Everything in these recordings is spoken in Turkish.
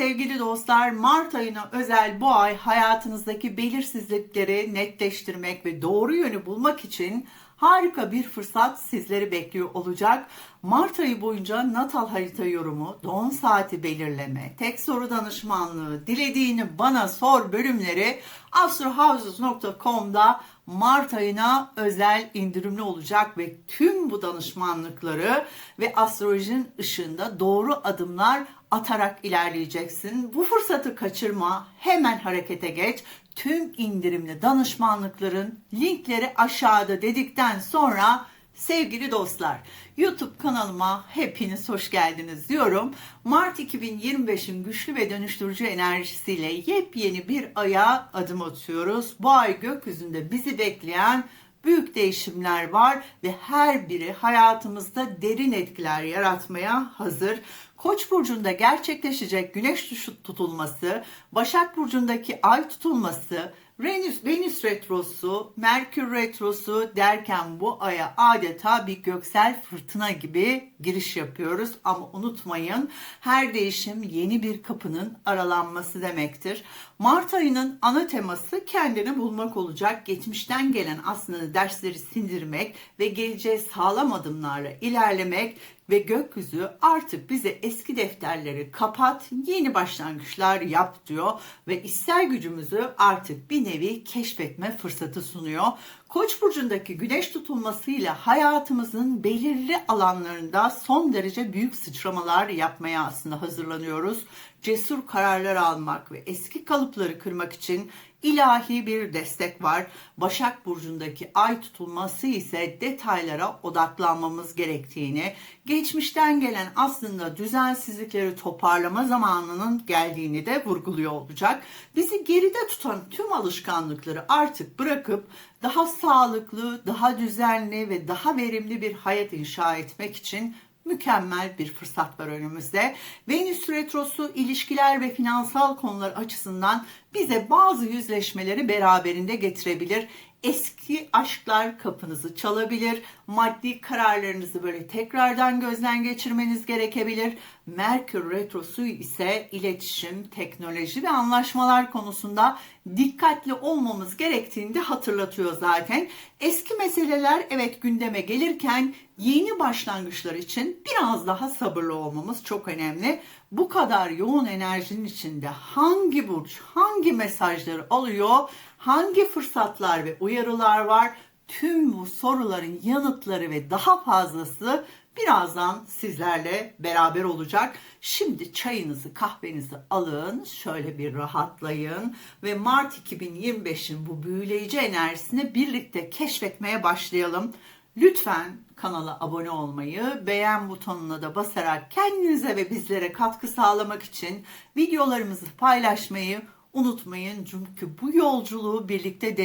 sevgili dostlar. Mart ayına özel bu ay hayatınızdaki belirsizlikleri netleştirmek ve doğru yönü bulmak için harika bir fırsat sizleri bekliyor olacak. Mart ayı boyunca natal harita yorumu, doğum saati belirleme, tek soru danışmanlığı, dilediğini bana sor bölümleri astrohouses.com'da Mart ayına özel indirimli olacak ve tüm bu danışmanlıkları ve astrolojinin ışığında doğru adımlar atarak ilerleyeceksin. Bu fırsatı kaçırma, hemen harekete geç. Tüm indirimli danışmanlıkların linkleri aşağıda dedikten sonra Sevgili dostlar, YouTube kanalıma hepiniz hoş geldiniz diyorum. Mart 2025'in güçlü ve dönüştürücü enerjisiyle yepyeni bir aya adım atıyoruz. Bu ay gökyüzünde bizi bekleyen büyük değişimler var ve her biri hayatımızda derin etkiler yaratmaya hazır. Koç burcunda gerçekleşecek güneş tutulması, Başak burcundaki ay tutulması, Venüs, Venüs retrosu, Merkür retrosu derken bu aya adeta bir göksel fırtına gibi giriş yapıyoruz. Ama unutmayın her değişim yeni bir kapının aralanması demektir. Mart ayının ana teması kendini bulmak olacak. Geçmişten gelen aslında dersleri sindirmek ve geleceğe sağlam adımlarla ilerlemek ve gökyüzü artık bize eski defterleri kapat, yeni başlangıçlar yap diyor ve ister gücümüzü artık bir nevi keşfetme fırsatı sunuyor. Koç burcundaki güneş tutulmasıyla hayatımızın belirli alanlarında son derece büyük sıçramalar yapmaya aslında hazırlanıyoruz. Cesur kararlar almak ve eski kalıpları kırmak için ilahi bir destek var. Başak Burcu'ndaki ay tutulması ise detaylara odaklanmamız gerektiğini, geçmişten gelen aslında düzensizlikleri toparlama zamanının geldiğini de vurguluyor olacak. Bizi geride tutan tüm alışkanlıkları artık bırakıp daha sağlıklı, daha düzenli ve daha verimli bir hayat inşa etmek için mükemmel bir fırsat var önümüzde. Venüs retrosu ilişkiler ve finansal konular açısından bize bazı yüzleşmeleri beraberinde getirebilir eski aşklar kapınızı çalabilir. Maddi kararlarınızı böyle tekrardan gözden geçirmeniz gerekebilir. Merkür Retrosu ise iletişim, teknoloji ve anlaşmalar konusunda dikkatli olmamız gerektiğini de hatırlatıyor zaten. Eski meseleler evet gündeme gelirken yeni başlangıçlar için biraz daha sabırlı olmamız çok önemli. Bu kadar yoğun enerjinin içinde hangi burç, hangi mesajları alıyor, hangi fırsatlar ve uyarılar var? Tüm bu soruların yanıtları ve daha fazlası birazdan sizlerle beraber olacak. Şimdi çayınızı, kahvenizi alın, şöyle bir rahatlayın ve Mart 2025'in bu büyüleyici enerjisini birlikte keşfetmeye başlayalım. Lütfen kanala abone olmayı, beğen butonuna da basarak kendinize ve bizlere katkı sağlamak için videolarımızı paylaşmayı unutmayın. Çünkü bu yolculuğu birlikte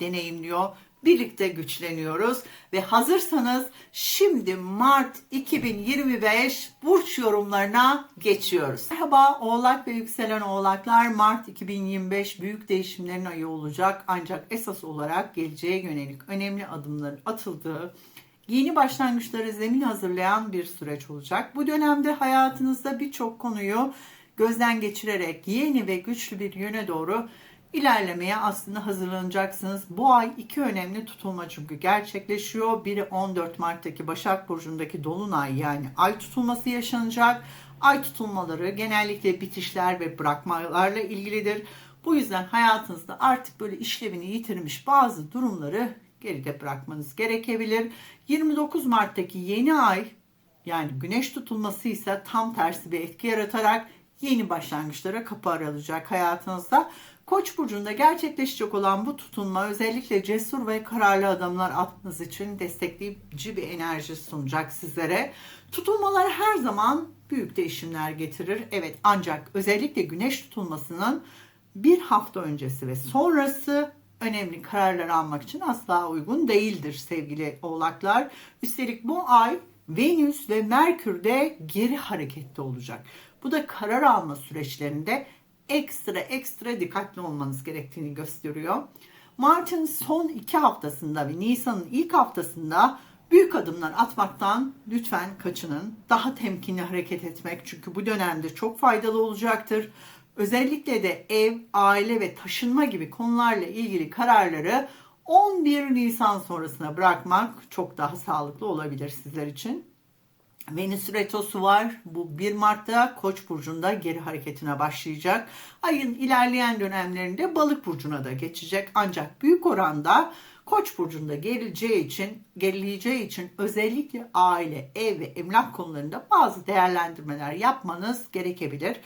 deneyimliyor birlikte güçleniyoruz ve hazırsanız şimdi Mart 2025 burç yorumlarına geçiyoruz. Merhaba Oğlak ve yükselen Oğlaklar Mart 2025 büyük değişimlerin ayı olacak ancak esas olarak geleceğe yönelik önemli adımların atıldığı yeni başlangıçları zemin hazırlayan bir süreç olacak. Bu dönemde hayatınızda birçok konuyu gözden geçirerek yeni ve güçlü bir yöne doğru ilerlemeye aslında hazırlanacaksınız. Bu ay iki önemli tutulma çünkü gerçekleşiyor. Biri 14 Mart'taki Başak Burcu'ndaki Dolunay yani ay tutulması yaşanacak. Ay tutulmaları genellikle bitişler ve bırakmalarla ilgilidir. Bu yüzden hayatınızda artık böyle işlevini yitirmiş bazı durumları geride bırakmanız gerekebilir. 29 Mart'taki yeni ay yani güneş tutulması ise tam tersi bir etki yaratarak yeni başlangıçlara kapı aralacak hayatınızda. Koç burcunda gerçekleşecek olan bu tutunma özellikle cesur ve kararlı adımlar atmanız için destekleyici bir enerji sunacak sizlere. Tutulmalar her zaman büyük değişimler getirir. Evet ancak özellikle güneş tutulmasının bir hafta öncesi ve sonrası önemli kararlar almak için asla uygun değildir sevgili oğlaklar. Üstelik bu ay Venüs ve Merkür de geri harekette olacak. Bu da karar alma süreçlerinde ekstra ekstra dikkatli olmanız gerektiğini gösteriyor. Mart'ın son iki haftasında ve Nisan'ın ilk haftasında Büyük adımlar atmaktan lütfen kaçının. Daha temkinli hareket etmek çünkü bu dönemde çok faydalı olacaktır. Özellikle de ev, aile ve taşınma gibi konularla ilgili kararları 11 Nisan sonrasına bırakmak çok daha sağlıklı olabilir sizler için. Venüs retrosu var. Bu 1 Mart'ta Koç burcunda geri hareketine başlayacak. Ayın ilerleyen dönemlerinde Balık burcuna da geçecek. Ancak büyük oranda Koç burcunda gerileceği için, gerileyeceği için özellikle aile, ev ve emlak konularında bazı değerlendirmeler yapmanız gerekebilir.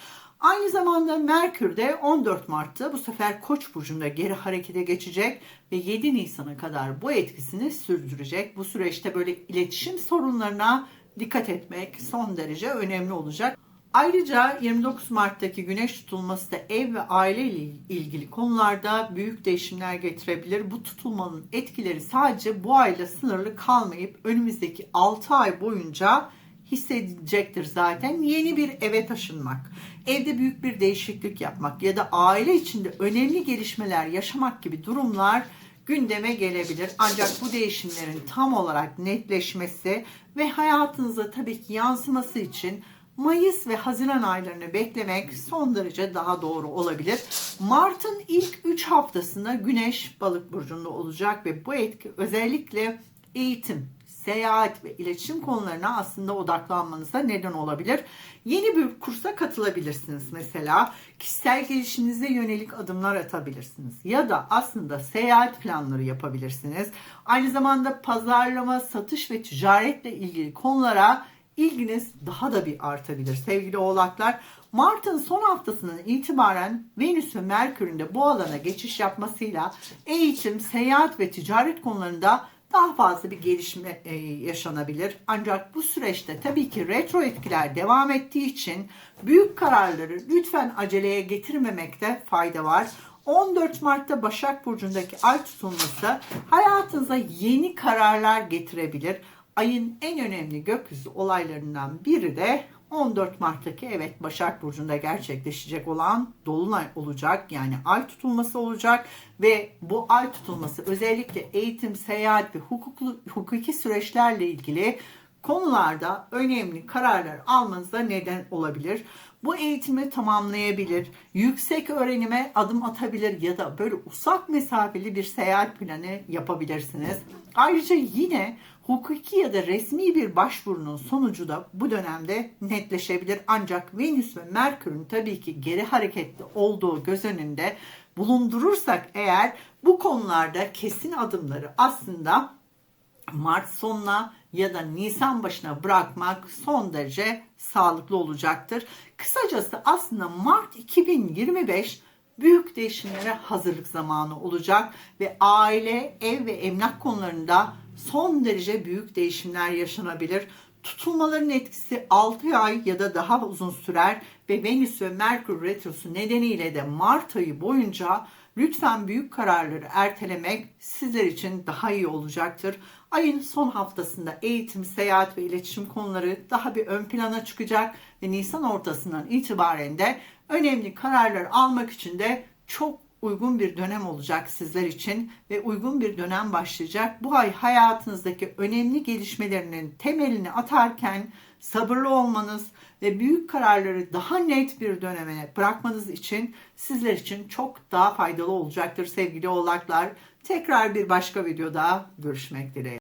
Aynı zamanda Merkür de 14 Mart'ta bu sefer Koç burcunda geri harekete geçecek ve 7 Nisan'a kadar bu etkisini sürdürecek. Bu süreçte böyle iletişim sorunlarına dikkat etmek son derece önemli olacak. Ayrıca 29 Mart'taki güneş tutulması da ev ve aile ile ilgili konularda büyük değişimler getirebilir. Bu tutulmanın etkileri sadece bu ayla sınırlı kalmayıp önümüzdeki 6 ay boyunca hissedecektir zaten. Yeni bir eve taşınmak, evde büyük bir değişiklik yapmak ya da aile içinde önemli gelişmeler yaşamak gibi durumlar gündeme gelebilir. Ancak bu değişimlerin tam olarak netleşmesi ve hayatınıza tabii ki yansıması için Mayıs ve Haziran aylarını beklemek son derece daha doğru olabilir. Mart'ın ilk 3 haftasında Güneş Balık burcunda olacak ve bu etki özellikle eğitim, seyahat ve iletişim konularına aslında odaklanmanıza neden olabilir. Yeni bir kursa katılabilirsiniz mesela. Kişisel gelişinize yönelik adımlar atabilirsiniz. Ya da aslında seyahat planları yapabilirsiniz. Aynı zamanda pazarlama, satış ve ticaretle ilgili konulara ilginiz daha da bir artabilir sevgili oğlaklar. Mart'ın son haftasından itibaren Venüs ve Merkür'ün de bu alana geçiş yapmasıyla eğitim, seyahat ve ticaret konularında daha fazla bir gelişme e, yaşanabilir. Ancak bu süreçte tabii ki retro etkiler devam ettiği için büyük kararları lütfen aceleye getirmemekte fayda var. 14 Mart'ta Başak Burcu'ndaki ay tutulması hayatınıza yeni kararlar getirebilir. Ayın en önemli gökyüzü olaylarından biri de 14 Mart'taki evet Başak Burcu'nda gerçekleşecek olan Dolunay olacak. Yani ay tutulması olacak ve bu ay tutulması özellikle eğitim, seyahat ve hukuklu, hukuki süreçlerle ilgili konularda önemli kararlar almanıza neden olabilir. Bu eğitimi tamamlayabilir, yüksek öğrenime adım atabilir ya da böyle uzak mesafeli bir seyahat planı yapabilirsiniz. Ayrıca yine hukuki ya da resmi bir başvurunun sonucu da bu dönemde netleşebilir. Ancak Venüs ve Merkür'ün tabii ki geri hareketli olduğu göz önünde bulundurursak eğer bu konularda kesin adımları aslında Mart sonuna ya da Nisan başına bırakmak son derece sağlıklı olacaktır. Kısacası aslında Mart 2025 büyük değişimlere hazırlık zamanı olacak ve aile, ev ve emlak konularında son derece büyük değişimler yaşanabilir. Tutulmaların etkisi 6 ay ya da daha uzun sürer ve Venüs ve Merkür retrosu nedeniyle de Mart ayı boyunca lütfen büyük kararları ertelemek sizler için daha iyi olacaktır. Ayın son haftasında eğitim, seyahat ve iletişim konuları daha bir ön plana çıkacak ve Nisan ortasından itibaren de önemli kararlar almak için de çok uygun bir dönem olacak sizler için ve uygun bir dönem başlayacak. Bu ay hayatınızdaki önemli gelişmelerinin temelini atarken sabırlı olmanız ve büyük kararları daha net bir döneme bırakmanız için sizler için çok daha faydalı olacaktır sevgili oğlaklar. Tekrar bir başka videoda görüşmek dileğiyle.